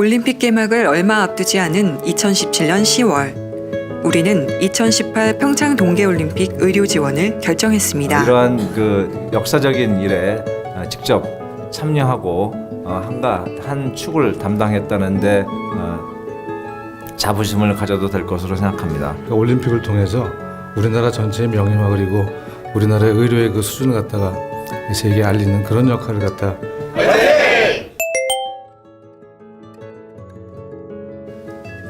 올림픽 개막을 얼마 앞두지 않은 2017년 10월 우리는 2018 평창 동계올림픽 의료 지원을 결정했습니다. 이러한 그 역사적인 일에 어, 직접 참여하고 어, 한가 한 축을 담당했다는데 어, 자부심을 가져도 될 것으로 생각합니다. 그 올림픽을 통해서 우리나라 전체의 명예와 그리고 우리나라의 의료의 그 수준을 갖다가 이 세계에 알리는 그런 역할을 갖다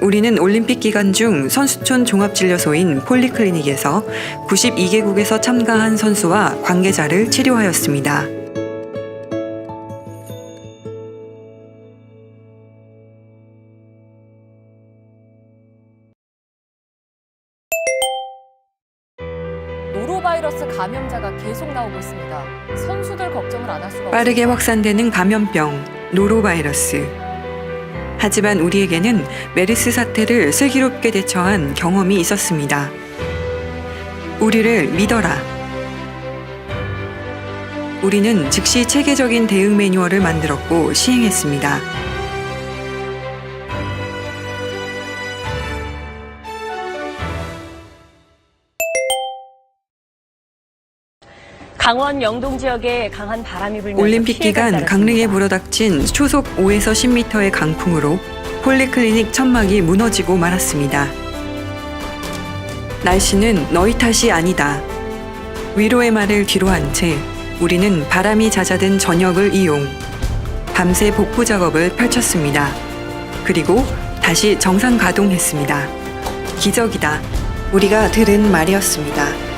우리는 올림픽 기간 중 선수촌 종합진료소인 폴리클리닉에서 92개국에서 참가한 선수와 관계자를 치료하였습니다. 노로바이러스 감염자가 계속 나오고 있습니다. 선수들 걱정을 안 할 수가 빠르게 없습니다. 확산되는 감염병 노로바이러스. 하지만 우리에게는 메르스 사태를 슬기롭게 대처한 경험이 있었습니다. 우리를 믿어라. 우리는 즉시 체계적인 대응 매뉴얼을 만들었고 시행했습니다. 강원 영동 지역에 강한 바람이 불면서 올림픽 기간. 강릉에 불어닥친 초속 5에서 10m의 강풍으로 폴리클리닉 천막이 무너지고 말았습니다. 날씨는 너희 탓이 아니다. 위로의 말을 뒤로 한 채 우리는 바람이 잦아든 저녁을 이용 밤새 복구 작업을 펼쳤습니다. 그리고 다시 정상 가동했습니다. 기적이다. 우리가 들은 말이었습니다.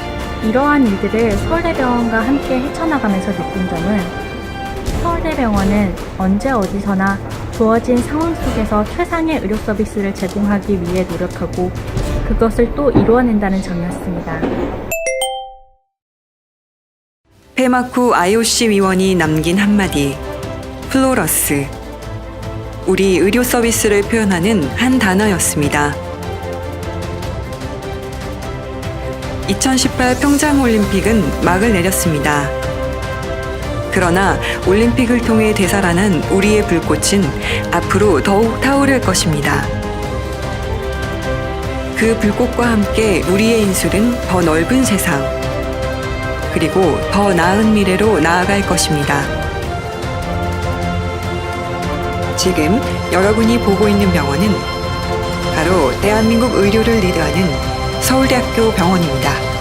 이러한 일들을 서울대병원과 함께 헤쳐나가면서 느낀 점은 서울대병원은 언제 어디서나 주어진 상황 속에서 최상의 의료 서비스를 제공하기 위해 노력하고 그것을 또 이루어낸다는 점이었습니다. 폐막 후 IOC 위원이 남긴 한마디. 플로러스. 우리 의료 서비스를 표현하는 한 단어였습니다. 2018 평창올림픽은 막을 내렸습니다. 그러나 올림픽을 통해 되살아난 우리의 불꽃은 앞으로 더욱 타오를 것입니다. 그 불꽃과 함께 우리의 인술은 더 넓은 세상, 그리고 더 나은 미래로 나아갈 것입니다. 지금 여러분이 보고 있는 병원은 바로 대한민국 의료를 리드하는 서울대학교 병원입니다.